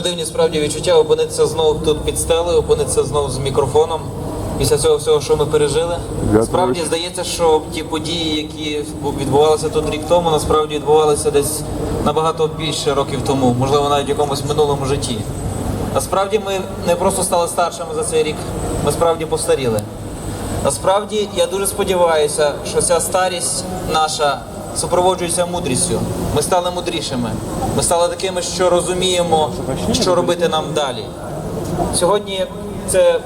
Дивні справді відчуття опинитися знову тут під стелею, опинитися знову з мікрофоном. Після цього всього, що ми пережили, справді здається, що ті події, які відбувалися тут рік тому, насправді відбувалися десь набагато більше років тому, можливо, навіть в якомусь минулому житті. Насправді ми не просто стали старшими за цей рік, ми справді постаріли. Насправді я дуже сподіваюся, що ця старість наша супроводжується мудрістю. Ми стали мудрішими. Ми стали такими, що розуміємо, що робити нам далі. Сьогодні це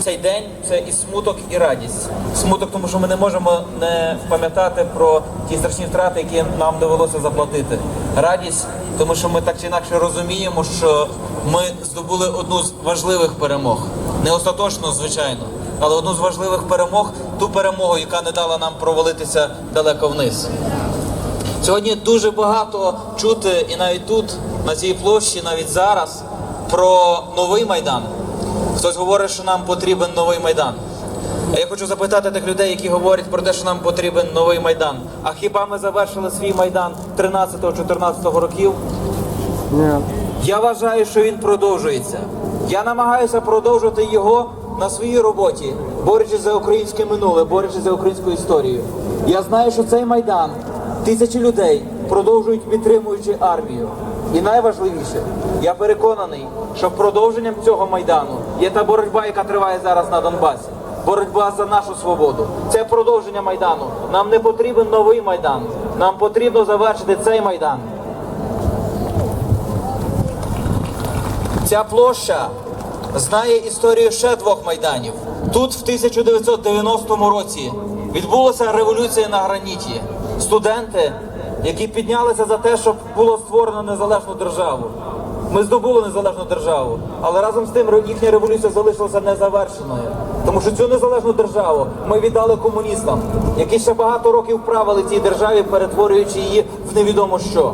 цей день це і смуток, і радість. Смуток, тому що ми не можемо не пам'ятати про ті страшні втрати, які нам довелося заплатити. Радість, тому що ми так чи інакше розуміємо, що ми здобули одну з важливих перемог. Не остаточно, звичайно, але одну з важливих перемог, ту перемогу, яка не дала нам провалитися далеко вниз. Сьогодні дуже багато чути, і навіть тут, на цій площі, навіть зараз, про новий майдан. Хтось говорить, що нам потрібен новий майдан. А я хочу запитати тих людей, які говорять про те, що нам потрібен новий майдан. А хіба ми завершили свій майдан 13-14 років? Ні. Я вважаю, що він продовжується. Я намагаюся продовжувати його на своїй роботі, борючись за українське минуле, борючись за українську історію. Я знаю, що цей майдан тисячі людей продовжують підтримуючи армію. І найважливіше, я переконаний, що продовженням цього майдану є та боротьба, яка триває зараз на Донбасі. Боротьба за нашу свободу. Це продовження майдану. Нам не потрібен новий майдан. Нам потрібно завершити цей майдан. Ця площа знає історію ще двох майданів. Тут в 1990 році відбулася революція на граніті. Студенти, які піднялися за те, щоб було створено незалежну державу. Ми здобули незалежну державу, але разом з тим їхня революція залишилася незавершеною. Тому що цю незалежну державу ми віддали комуністам, які ще багато років правили цій державі, перетворюючи її в невідомо що.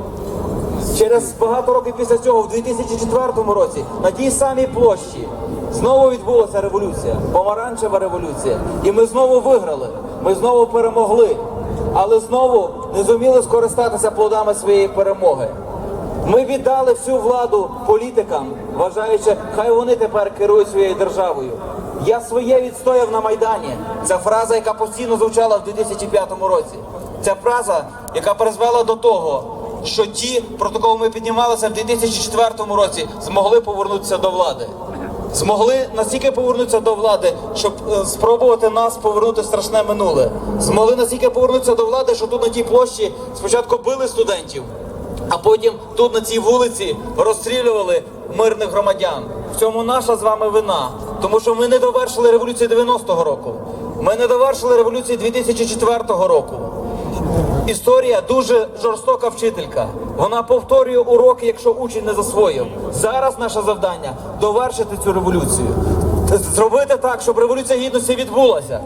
Через багато років після цього, в 2004 році, на тій самій площі знову відбулася революція, помаранчева революція. І ми знову виграли, ми знову перемогли, але знову не зуміли скористатися плодами своєї перемоги. Ми віддали всю владу політикам, вважаючи, хай вони тепер керують своєю державою. Я своє відстояв на Майдані. Це фраза, яка постійно звучала в 2005 році. Це фраза, яка призвела до того, що ті, проти кого ми піднімалися в 2004 році, змогли повернутися до влади. Змогли настільки повернутися до влади, щоб е, спробувати нас повернути страшне минуле. Змогли настільки повернутися до влади, що тут на тій площі спочатку били студентів, а потім тут на цій вулиці розстрілювали мирних громадян. В цьому наша з вами вина, тому що ми не довершили революцію 90-го року. Ми не довершили революцію 2004 року. Історія дуже жорстока вчителька. Вона повторює уроки, якщо учень не засвоїв. Зараз наше завдання довершити цю революцію, зробити так, щоб революція гідності відбулася.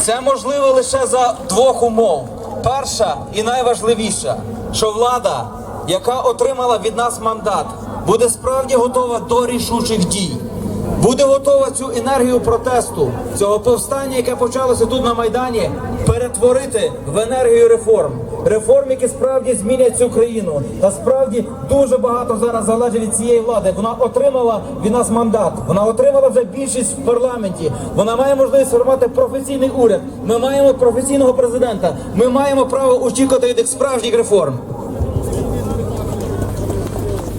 Це можливо лише за двох умов. Перша і найважливіша, що влада, яка отримала від нас мандат, буде справді готова до рішучих дій. Буде готова цю енергію протесту, цього повстання, яке почалося тут на Майдані, перетворити в енергію реформ. Реформ, які справді змінять цю країну. Та справді дуже багато зараз залежить від цієї влади. Вона отримала від нас мандат. Вона отримала вже більшість в парламенті. Вона має можливість формувати професійний уряд. Ми маємо професійного президента. Ми маємо право очікувати від справжніх реформ.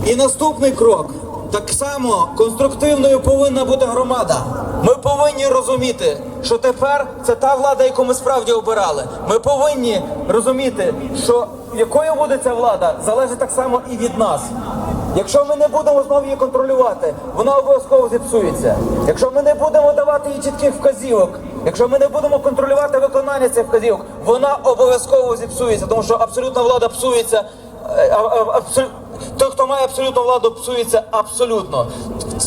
І наступний крок. Так само конструктивною повинна бути громада. Ми повинні розуміти, що тепер це та влада, яку ми справді обирали. Ми повинні розуміти, що якою буде ця влада, залежить так само і від нас. Якщо ми не будемо знову її контролювати, вона обов'язково зіпсується. Якщо ми не будемо давати їй чітких вказівок, якщо ми не будемо контролювати виконання цих вказівок, вона обов'язково зіпсується, тому що абсолютна влада псується. е, а- а- абсолю- той, хто має абсолютну владу, псується абсолютно.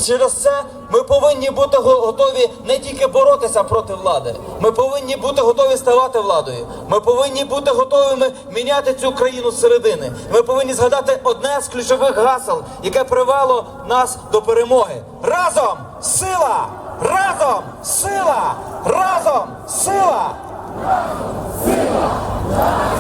Через це ми повинні бути готові не тільки боротися проти влади. Ми повинні бути готові ставати владою. Ми повинні бути готовими міняти цю країну зсередини. Ми повинні згадати одне з ключових гасел, яке привело нас до перемоги. Разом сила! Разом сила! Разом сила! Сила! Сила!